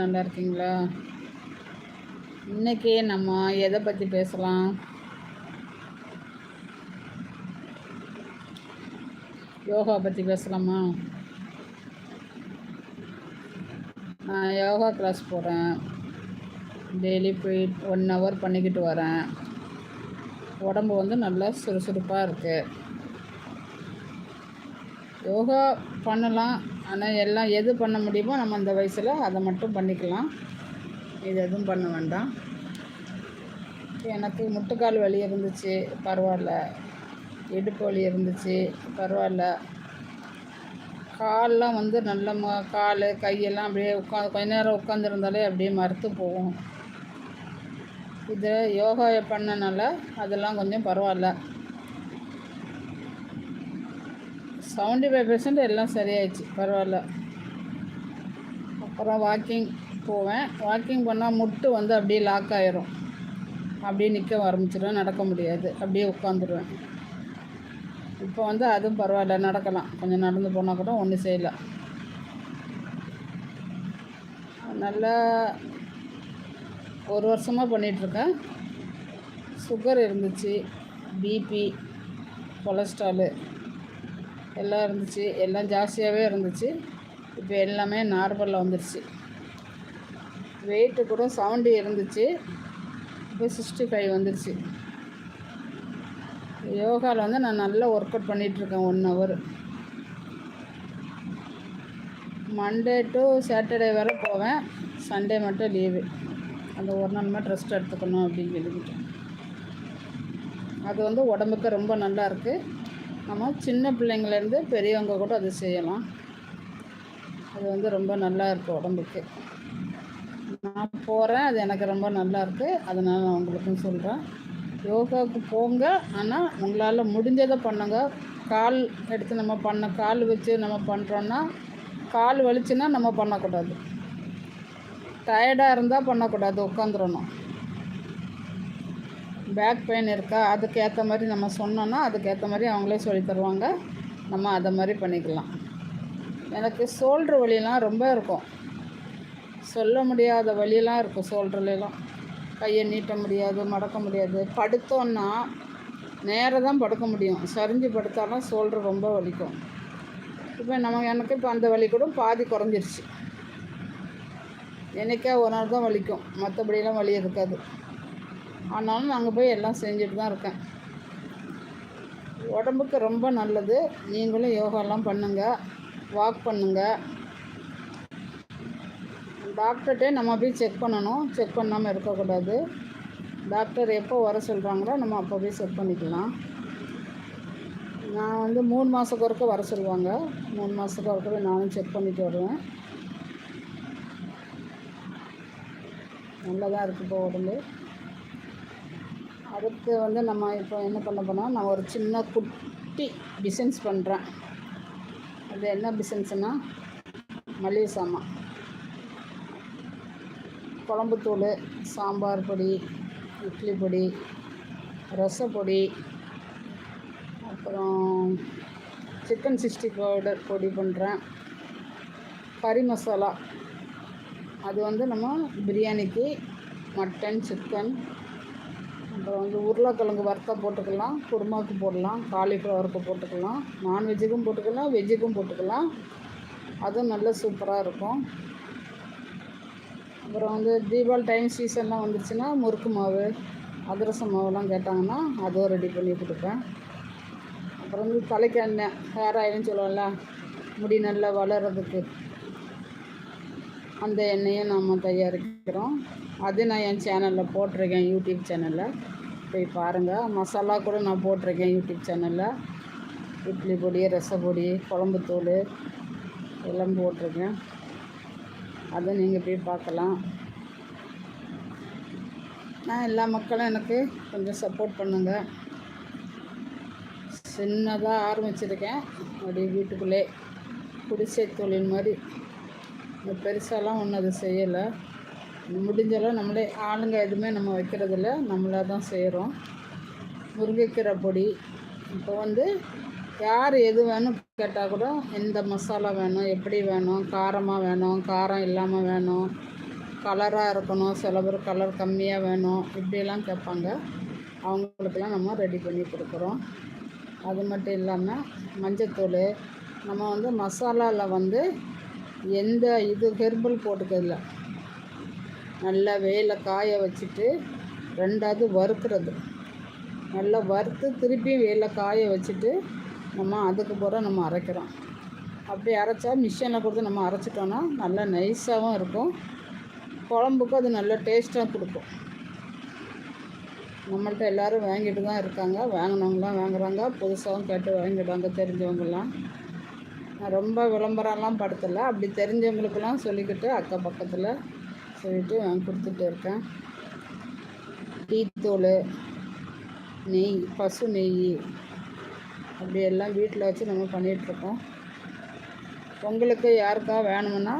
நல்லா இருக்கீங்களா? இன்னைக்கு நம்ம எதை பற்றி பேசலாம்? யோகா பற்றி பேசலாமா? நான் யோகா கிளாஸ் போகிறேன் டெய்லி போய் ஒன் ஹவர் பண்ணிக்கிட்டு வரேன். உடம்பு வந்து நல்லா சுறுசுறுப்பாக இருக்குது யோகா பண்ணலாம். ஆனால் எல்லாம் எது பண்ண முடியுமோ நம்ம அந்த வயசில் அதை மட்டும் பண்ணிக்கலாம். இது எதுவும் பண்ண வேண்டாம். எனக்கு முட்டுக்கால் வலி இருந்துச்சு பரவாயில்ல. இடுப்பு வலி இருந்துச்சு பரவாயில்ல. கால்லாம் வந்து நல்ல ம கால் கையெல்லாம் அப்படியே உட்காந்து கொஞ்ச நேரம் உட்காந்துருந்தாலே அப்படியே மறுத்து போகும். இதை யோகா பண்ணனால அதெல்லாம் கொஞ்சம் பரவாயில்ல. செவன்ட்டி ஃபைவ் பெர்சன்ட் எல்லாம் சரியாயிடுச்சு. பரவாயில்ல. அப்புறம் வாக்கிங் போவேன். வாக்கிங் பண்ணால் முட்டு வந்து அப்படியே லாக் ஆயிரும். அப்படியே நிற்க ஆரம்பிச்சிடும் நடக்க முடியாது. அப்படியே உட்காந்துருவேன் இப்போ வந்து அதுவும் பரவாயில்ல. நடக்கலாம். கொஞ்சம் நடந்து போனால் கூட ஒன்றும் செய்யலை. நல்லா ஒரு வருஷமாக பண்ணிகிட்ருக்கேன் சுகர் இருந்துச்சு. பிபி கொலஸ்ட்ராலு எல்லாம் இருந்துச்சு. எல்லாம் ஜாஸ்தியாகவே இருந்துச்சு. இப்போ எல்லாமே நார்மலில் வந்துடுச்சு வெயிட்டு கூட செவன்டி இருந்துச்சு. இப்போ சிக்ஸ்டி ஃபைவ் வந்துடுச்சு யோகாவில் வந்து நான் நல்லா ஒர்க் அவுட் பண்ணிகிட்ருக்கேன் one hour Monday to Saturday வரை போவேன். சண்டே மட்டும் லீவு அந்த ஒரு நாள் மட்டும் ரெஸ்ட் எடுத்துக்கணும் அப்படின்னு எழுதிட்டேன். அது வந்து உடம்புக்கு ரொம்ப நல்லா இருக்குது நம்ம சின்ன பிள்ளைங்கள்லேருந்து பெரியவங்க கூட அது செய்யலாம். அது வந்து ரொம்ப நல்லா இருக்குது உடம்புக்கு. நான் போகிறேன் அது எனக்கு ரொம்ப நல்லா இருக்குது அதனால் நான் உங்களுக்கும் சொல்கிறேன் யோகாவுக்கு போங்க ஆனால் உங்களால் முடிஞ்சதை பண்ணுங்க. கால் எடுத்து நம்ம பண்ண கால் வச்சு நம்ம பண்ணுறோன்னா கால் வலிச்சுன்னா நம்ம பண்ணக்கூடாது. டயர்டாக இருந்தால் பண்ணக்கூடாது உட்காந்துடணும் பேக் பெயின் இருக்கா அதுக்கு ஏற்ற மாதிரி நம்ம சொன்னோன்னா அதுக்கேற்ற மாதிரி அவங்களே சொல்லி தருவாங்க. நம்ம அதை மாதிரி பண்ணிக்கலாம். எனக்கு சோல்ட்ரு வலியெல்லாம் ரொம்ப இருக்கும். சொல்ல முடியாத வழியெல்லாம் இருக்கும் சோல்ட்ருலாம் கையை நீட்ட முடியாது மடக்க முடியாது. படுத்தோன்னா நேராக தான் படுக்க முடியும். சரிஞ்சு படுத்தாலும் சோல்ட்ரு ரொம்ப வலிக்கும். இப்போ நம்ம எனக்கு இப்போ அந்த வலி கூட பாதி குறைஞ்சிருச்சு. என்றைக்கா ஒரு நாள் தான் வலிக்கும். மற்றபடியெல்லாம் வலி இருக்காது. ஆனாலும் நாங்கள் போய் எல்லாம் செஞ்சுட்டு தான் இருக்கேன். உடம்புக்கு ரொம்ப நல்லது. நீங்களும் யோகாலாம் பண்ணுங்கள் வாக் பண்ணுங்கள் டாக்டர்கிட்டே நம்ம போய் செக் பண்ணணும். செக் பண்ணாமல் இருக்கக்கூடாது. டாக்டர் எப்போ வர சொல்கிறாங்களோ நம்ம அப்போ போய் செக் பண்ணிக்கலாம். நான் வந்து மூணு மாதத்துக்கு ஒருக்க வர சொல்லுவாங்க. மூணு மாதத்துக்கு ஒருக்க நானும் செக் பண்ணிட்டு வருவேன். நல்லதாக இருக்குது இப்போ உடம்பு. அடுத்து வந்து நம்ம இப்போ என்ன பண்ண போனால் நான் ஒரு சின்ன குட்டி பிஸ்னஸ் பண்ணுறேன் அது என்ன பிஸ்னஸ்னால் மளிகை சாமான். குழம்புத்தூள் சாம்பார் பொடி இட்லி பொடி ரசப்பொடி அப்புறம் சிக்கன் சிக்ஸ்டி பவுடர் பொடி பண்ணுறேன் கறி மசாலா. அது வந்து நம்ம பிரியாணிக்கு மட்டன் சிக்கன் அப்புறம் வந்து உருளைக்கிழங்கு வறுத்தா போட்டுக்கலாம் குருமாவுக்கு போடலாம் காலிஃப்ளவருக்கு போட்டுக்கலாம் நான்வெஜ்ஜுக்கும் போட்டுக்கலாம் வெஜ்ஜுக்கும் போட்டுக்கலாம். அதுவும் நல்ல சூப்பராக இருக்கும். அப்புறம் வந்து தீபாவளி டைம் சீசன்லாம் வந்துருச்சுன்னா முறுக்கு மாவு அதிரசம் மாவுலாம் கேட்டாங்கன்னா அதுவும் ரெடி பண்ணி கொடுப்பேன். அப்புறம் வந்து தலைக்கு எண்ணெய் ஹேர் ஆயில்னு சொல்லுவோம்ல முடி நல்லா வளர்கிறதுக்கு அந்த எண்ணெயும் நாம் தயாரிக்கிறோம். அது நான் என் சேனலில் போட்டிருக்கேன் யூடியூப் சேனலில் போய் பாருங்கள் மசாலா கூட நான் போட்டிருக்கேன் யூடியூப் சேனலில் இட்லி பொடி ரசப்பொடி குழம்புத்தூள் எல்லாம் போட்டிருக்கேன். அதை நீங்கள் போய் பார்க்கலாம். நான் எல்லா மக்களும் எனக்கு கொஞ்சம் சப்போர்ட் பண்ணுங்கள் சின்னதாக ஆரம்பிச்சிருக்கேன். அப்படியே வீட்டுக்குள்ளே குடிசை தொழில் மாதிரி. பெருசாலாம் ஒன்றும் அது செய்யலை. முடிஞ்சளவு நம்மளே ஆளுங்க எதுவுமே நம்ம வைக்கிறதில்ல. நம்மளாக தான் செய்கிறோம். முருங்கைக்கீரை பொடி. இப்போ வந்து யார் எது வேணும் கேட்டால் கூட எந்த மசாலா வேணும் எப்படி வேணும் காரமாக வேணும் காரம் இல்லாமல் வேணும் கலராக இருக்கணும் சில பேர் கலர் கம்மியாக வேணும் இப்படியெல்லாம் கேட்பாங்க. அவங்களுக்கெல்லாம் நம்ம ரெடி பண்ணி கொடுக்குறோம். அது மட்டும் இல்லாமல் மஞ்சத்தூள். நம்ம வந்து மசாலாவில் வந்து எந்த இது ஹெர்பல் போட்டுக்கல நல்லா வெயிலில் காய வச்சுட்டு ரெண்டாவது வறுக்கிறது. நல்லா வறுத்து திருப்பியும் வெயிலில் காய வச்சுட்டு நம்ம அதுக்கு பிறகு நம்ம அரைக்கிறோம். அப்படி அரைச்சா மிஷினில் கொடுத்து நம்ம அரைச்சிட்டோன்னா நல்லா நைஸாகவும் இருக்கும். குழம்புக்கும் அது நல்ல டேஸ்ட்டாக கொடுக்கும். நம்மள்கிட்ட எல்லோரும் வாங்கிட்டு தான் இருக்காங்க. வாங்கினவங்களாம் வாங்குறாங்க. புதுசாகவும் கேட்டு வாங்கிடுவாங்க தெரிஞ்சவங்களாம் நான் ரொம்ப விளம்பரம்லாம் படுத்தலை. அப்படி தெரிஞ்சவங்களுக்கெல்லாம் சொல்லிக்கிட்டு அக்கம் பக்கத்தில் சொல்லிவிட்டு நான் கொடுத்துட்டு இருக்கேன். டீத்தூள் நெய் பசு நெய் அப்படி எல்லாம் வீட்டில் வச்சு நம்ம பண்ணிகிட்ருக்கோம் உங்களுக்கு யாருக்கா வேணும்னா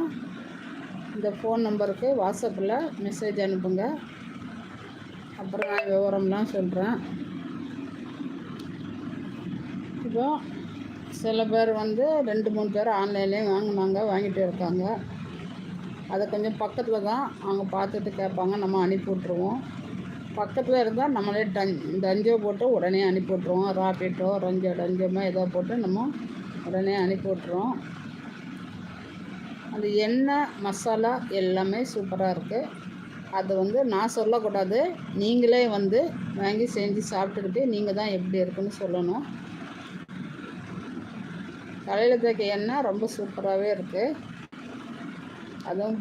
இந்த ஃபோன் நம்பருக்கு வாட்ஸ்அப்பில் மெசேஜ் அனுப்புங்க. அப்புறம் நான் விவரம்லாம் சொல்கிறேன் இப்போ சில பேர் வந்து ரெண்டு மூணு பேர் ஆன்லைன்லேயும் வாங்கினாங்க வாங்கிட்டு இருக்காங்க. அதை கொஞ்சம் பக்கத்தில் தான் அவங்க பார்த்துட்டு கேட்பாங்க நம்ம அனுப்பி விட்ருவோம் பக்கத்தில் இருந்தால் நம்மளே டன் டஞ்சோ போட்டு உடனே அனுப்பி விட்ருவோம் ராப்பிட்டோ ரஞ்சோ டஞ்சமோ ஏதோ போட்டு நம்ம உடனே அனுப்பி விட்ருவோம் அந்த எண்ணெய் மசாலா எல்லாமே சூப்பராக இருக்குது அது வந்து நான் சொல்லக்கூடாது. நீங்களே வந்து வாங்கி செஞ்சு சாப்பிட்டுக்கிட்டு நீங்கள் தான் எப்படி இருக்குன்னு சொல்லணும். தலையில் தேய்க்க எண்ணெய் ரொம்ப சூப்பராகவே இருக்குது அதுவும்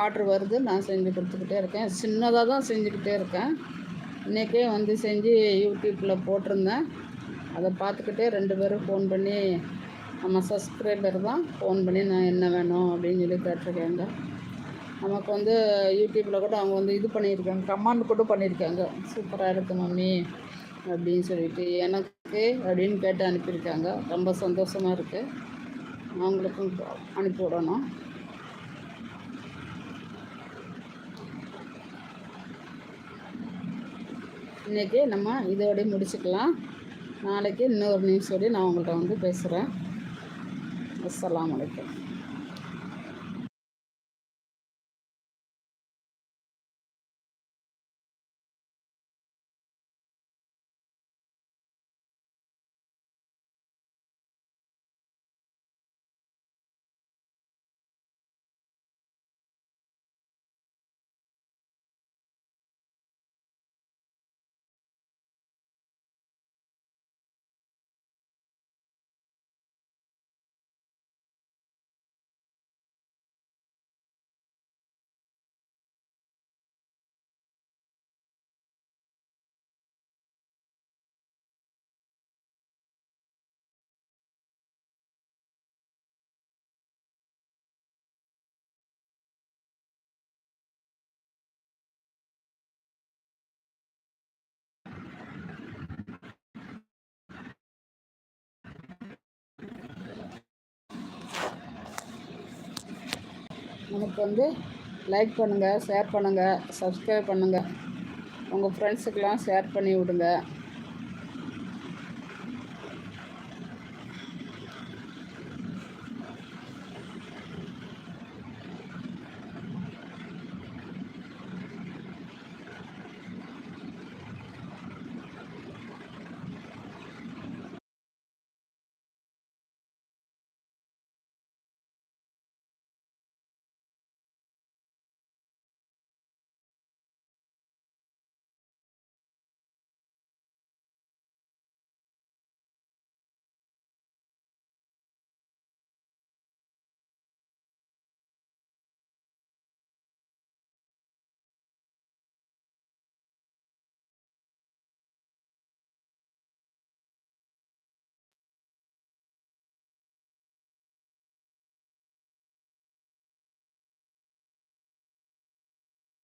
ஆர்ட்ரு வருது. நான் செஞ்சு கொடுத்துக்கிட்டே இருக்கேன். சின்னதாக தான் செஞ்சுக்கிட்டே இருக்கேன். இன்றைக்கே வந்து செஞ்சு யூடியூப்பில் போட்டிருந்தேன். அதை பார்த்துக்கிட்டே ரெண்டு பேரும் ஃபோன் பண்ணி நம்ம சப்ஸ்கிரைபர் தான் ஃபோன் பண்ணி நான் என்ன வேணும் அப்படின்னு சொல்லி கேட்டிருக்கேங்க. நமக்கு வந்து யூடியூப்பில் கூட அவங்க வந்து இது பண்ணியிருக்காங்க. கமாண்ட் கூட பண்ணியிருக்காங்க. சூப்பராக இருக்குது மம்மி அப்படின்னு சொல்லிட்டு. எனக்கு அப்படின்னு கேட்டு அனுப்பியிருக்காங்க. ரொம்ப சந்தோஷமாக இருக்குது அவங்களுக்கும் அனுப்பி விடணும். இன்றைக்கி நம்ம இதோடய முடிச்சுக்கலாம். நாளைக்கு இன்னொரு நியூஸோடய நான் உங்கள்கிட்ட வந்து பேசுகிறேன் அஸ்லாம் வலைக்கம் எனக்கு வந்து லைக் பண்ணுங்கள் ஷேர் பண்ணுங்கள் சப்ஸ்கிரைப் பண்ணுங்கள் உங்கள் ஃப்ரெண்ட்ஸுக்கெலாம் ஷேர் பண்ணி விடுங்க.